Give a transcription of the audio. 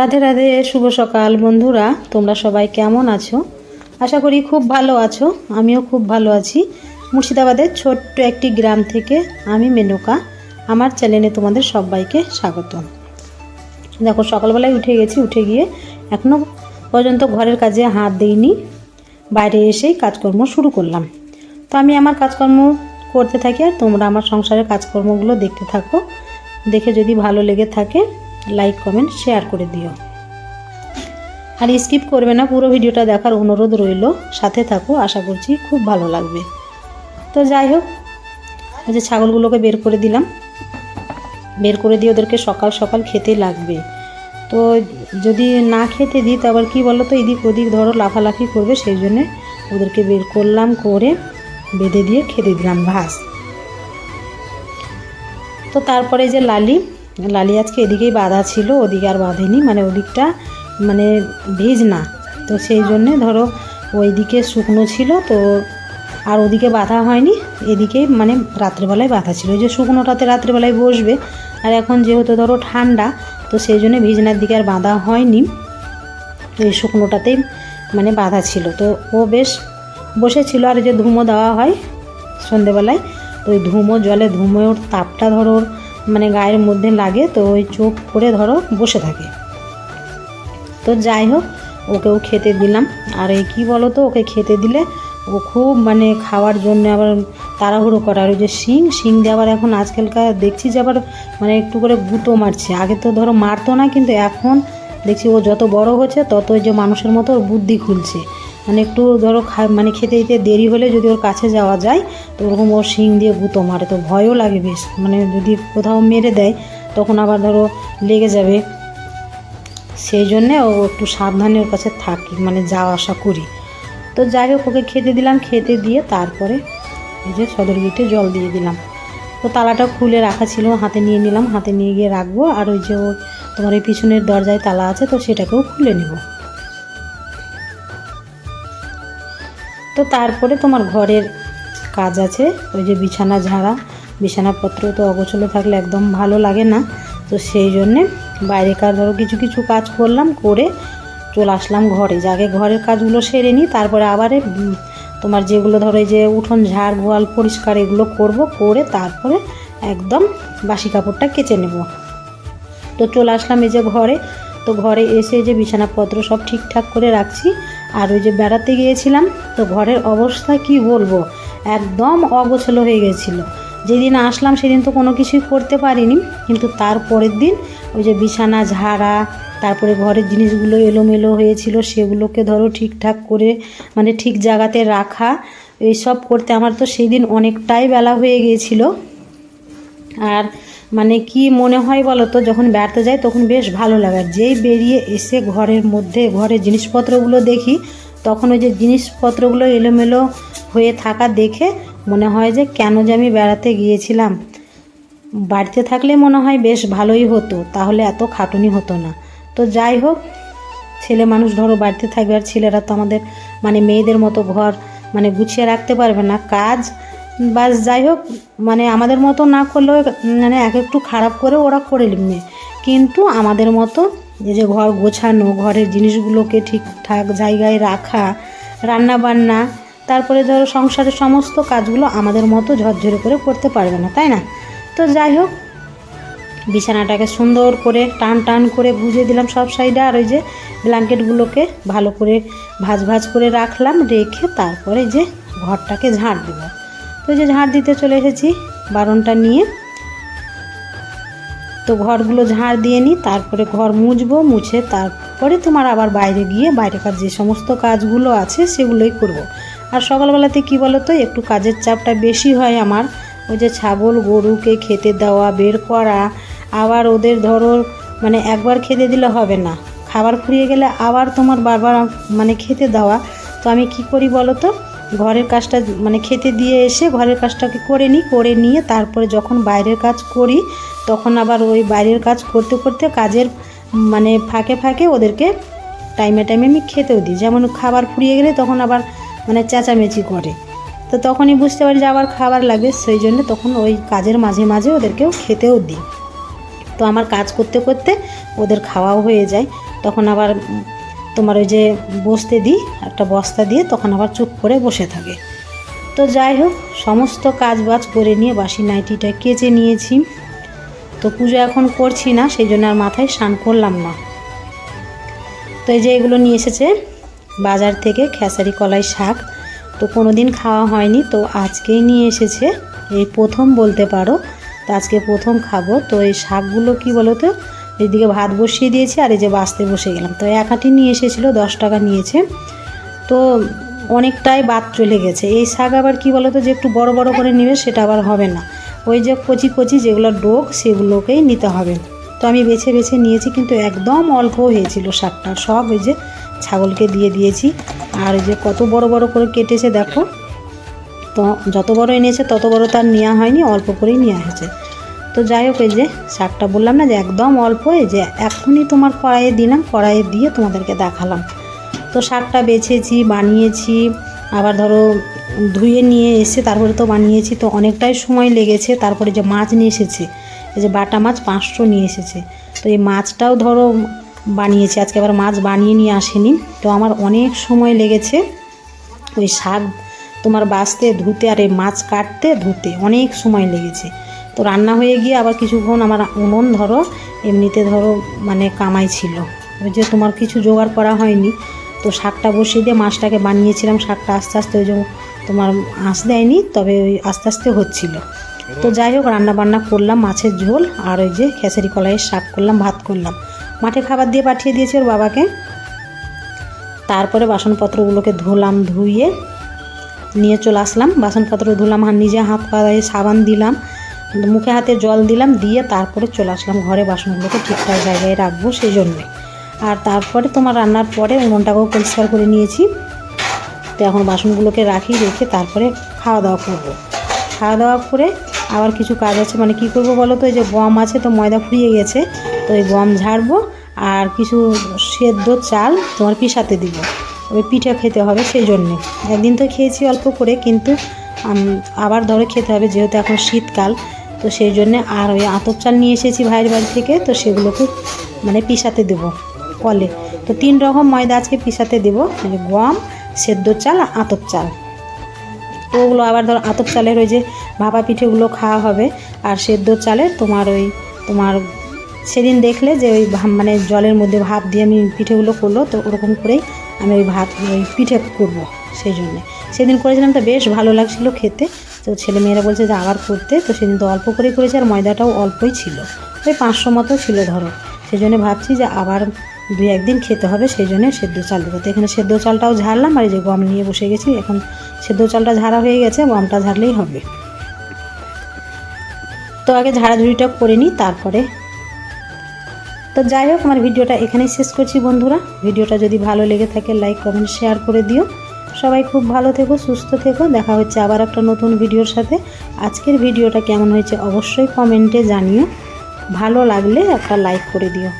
রাধে রাধে, শুভ সকাল। বন্ধুরা, তোমরা সবাই কেমন আছো? আশা করি খুব ভালো আছো। আমিও খুব ভালো আছি। মুর্শিদাবাদের ছোট্ট একটি গ্রাম থেকে আমি মেনকা। আমার চ্যানেলে তোমাদের সবাইকে স্বাগত। দেখো, সকালবেলায় উঠে গেছি। উঠে গিয়ে এখনও পর্যন্ত ঘরের কাজে হাত দিইনি। বাইরে এসেই কাজকর্ম শুরু করলাম। তো আমি আমার কাজকর্ম করতে থাকি আর তোমরা আমার সংসারের কাজকর্মগুলো দেখতে থাকো। দেখে যদি ভালো লেগে থাকে লাইক, কমেন্ট, শেয়ার করে দিও। আর স্কিপ করবে না, পুরো ভিডিওটা দেখার অনুরোধ রইল। সাথে থাকো, আশা করছি খুব ভালো লাগবে। তো যাই হোক এই যে ছাগলগুলোকে বের করে দিলাম। বের করে দিয়ে ওদেরকে সকাল সকাল খেতে লাগবে। তো যদি না খেতে দিই, তো আবার কী বলো তো এদিক ওদিক ধরো লাফালাফি করবে, সেই জন্যে ওদেরকে বের করলাম, করে বেঁধে দিয়ে খেতে দিলাম ঘাস। তো তারপরে যে লালি লালি আজকে এদিকেই বাঁধা ছিল, ওদিকে আর বাঁধেনি মানে ওদিকটা মানে ভেজ না। তো সেই জন্যে ধরো ওইদিকে শুকনো ছিল, তো আর ওদিকে বাঁধা হয়নি, এদিকেই মানে রাত্রেবেলায় বাঁধা ছিল। ওই যে শুকনোটাতে রাত্রেবেলায় বসবে, আর এখন যেহেতু ধরো ঠান্ডা, তো সেই জন্য ভিজনার দিকে আর বাঁধা হয়নি। তো এই শুকনোটাতেই মানে বাঁধা ছিল। তো ও বেশ বসেছিল, আর যে ধুমো দেওয়া হয় সন্ধেবেলায়, তো ওই ধুমো জলে ধুমোর তাপটা ধরো ওর মানে গায়ের মধ্যে লাগে, তো ওই চোখ করে ধরো বসে থাকে। তো যাই হোক, ওকেও খেতে দিলাম। আর এই কী বলো তো ওকে খেতে দিলে ও খুব মানে খাওয়ার জন্য আবার তাড়াহুড়ো করে। আর ওই যে শিং শিং দিয়ে আবার এখন আজকালকার দেখছি যে আবার মানে একটু করে গুঁতো মারছে। আগে তো ধরো মারতো না, কিন্তু এখন দেখছি ও যত বড় হচ্ছে তত যে মানুষের মতো বুদ্ধি খুলছে। মানে একটু ধরো মানে খেতে দিতে দেরি হলে যদি ওর কাছে যাওয়া যায়, তো ওরকম ওর শিং দিয়ে গুঁতো মারে, তো ভয়ও লাগে বেশ। মানে যদি কোথাও মেরে দেয়, তখন আবার ধরো লেগে যাবে। সেই জন্যে ও একটু সাবধানে ওর কাছে থাকি মানে যাওয়া আসা করি। তো যাই হোক, ওকে খেতে দিলাম, খেতে দিয়ে তারপরে এই যে সদর গেটে জল দিয়ে দিলাম। তো তালাটা খুলে রাখা ছিল, হাতে নিয়ে নিলাম, হাতে নিয়ে গিয়ে রাখব। আর ওই যে তোমার এই পিছনের দরজায় তালা আছে, তো সেটাকেও খুলে নেব। তো তারপরে তোমার ঘরের কাজ আছে, ওই যে বিছানা ঝাড়া, বিছানাপত্র তো অগোছলো থাকলে একদম ভালো লাগে না। তো সেই জন্যে বাইরেকার ধরো কিছু কিছু কাজ করলাম, করে চলে আসলাম ঘরে। যাকে ঘরের কাজগুলো সেরে নিই, তারপরে আবার তোমার যেগুলো ধরো এই যে উঠোন ঝাড়, গোয়াল পরিষ্কার এগুলো করব, করে তারপরে একদম বাসি কাপড়টা কেচে নেব। তো চলে আসলাম এই যে ঘরে। তো ঘরে এসে যে বিছানাপত্র সব ঠিকঠাক করে রাখছি। আর ওই যে বেড়াতে গিয়েছিলাম, তো ঘরের অবস্থা কি বলব? একদম অগোছলো হয়ে গেছিল। যেদিন আসলাম সেদিন তো কোনো কিছুই করতে পারিনি, কিন্তু তার পরের দিন ওই যে বিছানা, ঝাড়া, তারপরে ঘরের জিনিসগুলো এলোমেলো হয়েছিল, সেগুলোকে ধরো ঠিকঠাক করে মানে ঠিক জায়গাতে রাখা, এইসব করতে আমার তো সেই দিন অনেকটাই বেলা হয়ে গিয়েছিল। আর মানে কি মনে হয় বলো তো যখন বেড়াতে যাই তখন বেশ ভালো লাগে। যেই বেরিয়ে এসে ঘরের মধ্যে, ঘরের জিনিসপত্রগুলো দেখি, তখন ওই যে জিনিসপত্রগুলো এলোমেলো হয়ে থাকা দেখে মনে হয় যে কেন যে আমি বেড়াতে গিয়েছিলাম। বাড়িতে থাকলে মনে হয় বেশ ভালোই হতো, তাহলে এত খাটুনি হতো না। তো যাই হোক, ছেলে মানুষ ধরো বাড়িতে থাকবে, আর ছেলেরা তো আমাদের মানে মেয়েদের মতো ঘর মানে গুছিয়ে রাখতে পারবে না। কাজ বাস যাই হোক মানে আমাদের মতো না করলেও মানে এক একটু খারাপ করে ওরা করে নিবে। কিন্তু আমাদের মতো এই যে ঘর গোছানো, ঘরের জিনিসগুলোকে ঠিকঠাক জায়গায় রাখা রান্না বান্না তারপরে ধরো সংসারের সমস্ত কাজগুলো আমাদের মতো ঝরঝরে করে করতে পারবে না, তাই না? তো যাই হোক, বিছানাটাকে সুন্দর করে টান টান করে গুজে দিলাম সব সাইডে আর ওই যে ব্ল্যাঙ্কেটগুলোকে ভালো করে ভাজ ভাজ করে রাখলাম, রেখে তারপরে যে ঘরটাকে ঝাঁট দেবো তো যে ঝাড় দিতে চলে এসেছি বারণটা নিয়ে। তো ঘরগুলো ঝাড় দিয়ে নিই, তারপরে ঘর মুছবো, মুছে তারপরে তোমার আবার বাইরে গিয়ে বাইরেকার যে সমস্ত কাজগুলো আছে সেগুলোই করব। আর সকালবেলাতে কি বলো তো একটু কাজের চাপটা বেশি হয় আমার। ওই যে ছাগল গরুকে খেতে দেওয়া, বের করা, আবার ওদের ধরো মানে একবার খেতে দিলে হবে না। খাবার ফুরিয়ে গেলে আবার তোমার বারবার মানে খেতে দেওয়া। তো আমি কি করি বলো তো ঘরের কাজটা মানে খেতে দিয়ে এসে ঘরের কাজটাকে করে নিই, করে নিয়ে তারপরে যখন বাইরের কাজ করি, তখন আবার ওই বাইরের কাজ করতে করতে কাজের মানে ফাঁকে ফাঁকে ওদেরকে টাইমে টাইমে আমি খেতেও দিই। যেমন খাবার ফুরিয়ে গেলে তখন আবার মানে চেঁচামেচি করে। তো তখনই বুঝতে পারি যে আবার খাবার লাগবে, সেই জন্য তখন ওই কাজের মাঝে মাঝে ওদেরকেও খেতেও দিই। তো আমার কাজ করতে করতে ওদের খাওয়াও হয়ে যায়। তখন আবার তোমার ওই যে বসতে দিই, একটা বস্তা দিয়ে, তখন আবার চুপ করে বসে থাকে। তো যাই হোক, সমস্ত কাজ বাজ করে নিয়ে বাসি নাইটিটা কেচে নিয়েছি। তো পুজো এখন করছি না, সেই জন্য আর মাথায় স্নান করলাম না। তো এই যে এগুলো নিয়ে এসেছে, বাজার থেকে খেসারি কলাই শাক। তো কোনো দিন খাওয়া হয়নি, তো আজকেই নিয়ে এসেছে। এই প্রথম বলতে পারো, তো আজকে প্রথম খাব। তো এই শাকগুলো কি বলো তো এইদিকে ভাত বসিয়ে দিয়েছি আর এই যে বাঁচতে বসে গেলাম। তো এক আটি নিয়ে এসেছিল, দশ টাকা নিয়েছে। তো অনেকটাই বাদ চলে গেছে। এই শাক আবার কী বলো তো যে একটু বড় বড় করে নেবে, সেটা আবার হবে না। ওই যে কচি কচি যেগুলো ডোক, সেগুলোকেই নিতে হবে। তো আমি বেছে বেছে নিয়েছি, কিন্তু একদম অল্প হয়েছিল শাকটা। সব ওই যে ছাগলকে দিয়ে দিয়েছি। আর ওই যে কত বড় বড় করে কেটেছে, দেখো। তো যত বড় এনেছে, তত বড় তার নেওয়া হয়নি, অল্প করেই নেওয়া হয়েছে। তো যাই হোক, এই যে শাকটা বললাম না যে একদম অল্প, এই যে এখনই তোমার কড়াইয়ে দিলাম, কড়াইয়ে দিয়ে তোমাদেরকে দেখালাম। তো শাকটা বেছেছি, বানিয়েছি, আবার ধরো ধুয়ে নিয়ে এসে তারপরে তো বানিয়েছি, তো অনেকটাই সময় লেগেছে, তারপরে যে মাছ নিয়ে এসেছে, এই যে বাটা মাছ পাঁচশো নিয়ে এসেছে। তো এই মাছটাও ধরো বানিয়েছি, আজকে আবার মাছ বানিয়ে নিয়ে আসেনি, তো আমার অনেক সময় লেগেছে ওই শাক তোমার বাছতে ধুতে আর এই মাছ কাটতে, ধুতে অনেক সময় লেগেছে। তো রান্না হয়ে গিয়ে আবার কিছুক্ষণ আমার উনুন ধরো, এমনিতে ধরো মানে কামাই ছিল। ওই যে তোমার কিছু জোগাড় করা হয়নি, তো শাকটা বসিয়ে দিয়ে মাছটাকে বানিয়েছিলাম, শাকটা আস্তে আস্তে ওই যে তোমার আঁশ দেয়নি, তবে ওই আস্তে আস্তে হচ্ছিল। তো যাই হোক রান্না বান্না করলাম, মাছের ঝোল আর ওই যে খেসারি কলাইয়ের শাক করলাম, ভাত করলাম। মাঠে খাবার দিয়ে পাঠিয়ে দিয়েছি ওর বাবাকে। তারপরে বাসনপত্রগুলোকে ধুলাম ধুয়ে নিয়ে চলে আসলাম। বাসনপত্র ধুলাম আর নিজে হাত পায়ে সাবান দিলাম। মুখে হাতে জল দিলাম, দিয়ে তারপরে চলে আসলাম ঘরে বাসনগুলোকে ঠিকঠাক জায়গায় রাখব সেই জন্যে। আর তারপরে তোমার রান্নার পরে উনুনটাকেও পরিষ্কার করে নিয়েছি। তো এখন বাসনগুলোকে রাখি, রেখে তারপরে খাওয়া দাওয়া করব। খাওয়া দাওয়া করে আবার কিছু কাজ আছে মানে কি করব বলো তো? এই যে গম আছে তো ময়দা ফুরিয়ে গেছে, তো এই গম ঝাড়বো। আর কিছু সেদ্ধ চাল তোমার পিসাতে দিব। ওই পিঠে খেতে হবে সেই জন্যে। একদিন তো খেয়েছি অল্প করে, কিন্তু আবার ধরে খেতে হবে, যেহেতু এখন শীতকাল। তো সেই জন্যে আর ওই আতপ চাল নিয়ে এসেছি ভাইয়ের বাড়ি থেকে, তো সেগুলোকে মানে পিসাতে দেবো কলে। তো তিন রকম ময়দা আজকে পিসাতে দেবো মানে গম, সেদ্ধ চাল, আর আতপ চাল। তো ওগুলো আবার ধর আতপ চালের ওই যে ভাপা পিঠেগুলো খাওয়া হবে, আর সেদ্ধ চালের তোমার ওই তোমার সেদিন দেখলে যে ওই মানে জলের মধ্যে ভাপ দিয়ে আমি পিঠেগুলো করল, তো ওরকম করেই আমি ওই ভাত, ওই পিঠে করব সেই জন্যে। সেদিন করেছিলাম তো, বেশ ভালো লাগছিল খেতে। তো ছেলে মেয়েরা বলছে যে আবার করতে। তো সেদিন তো অল্প করেই করেছে আর ময়দাটাও অল্পই ছিল। ওই পাঁচশো মতো ছিল ধরো। সেই জন্য ভাবছি যে আবার দু একদিন খেতে হবে সেই জন্য সেদ্ধ চাল দেবো। তো এখানে সেদ্ধ চালটাও ঝাড়লাম আর এই যে গম নিয়ে বসে গেছি। এখন সেদ্ধ চালটা ঝাড়া হয়ে গেছে, গমটা ঝাড়লেই হবে। তো আগে ঝাড়াঝুড়িটা করে নিই, তারপরে। তো যাই হোক, আমার ভিডিওটা এখানেই শেষ করছি বন্ধুরা। ভিডিওটা যদি ভালো লেগে থাকে লাইক কমেন্ট শেয়ার করে দিও। সবাই খুব ভালো থেকো, সুস্থ থেকো। দেখা হচ্ছে আবার একটা নতুন ভিডিওর সাথে। আজকের ভিডিওটা কেমন হয়েছে অবশ্যই কমেন্টে জানিও। ভালো লাগলে একটা লাইক করে দিও।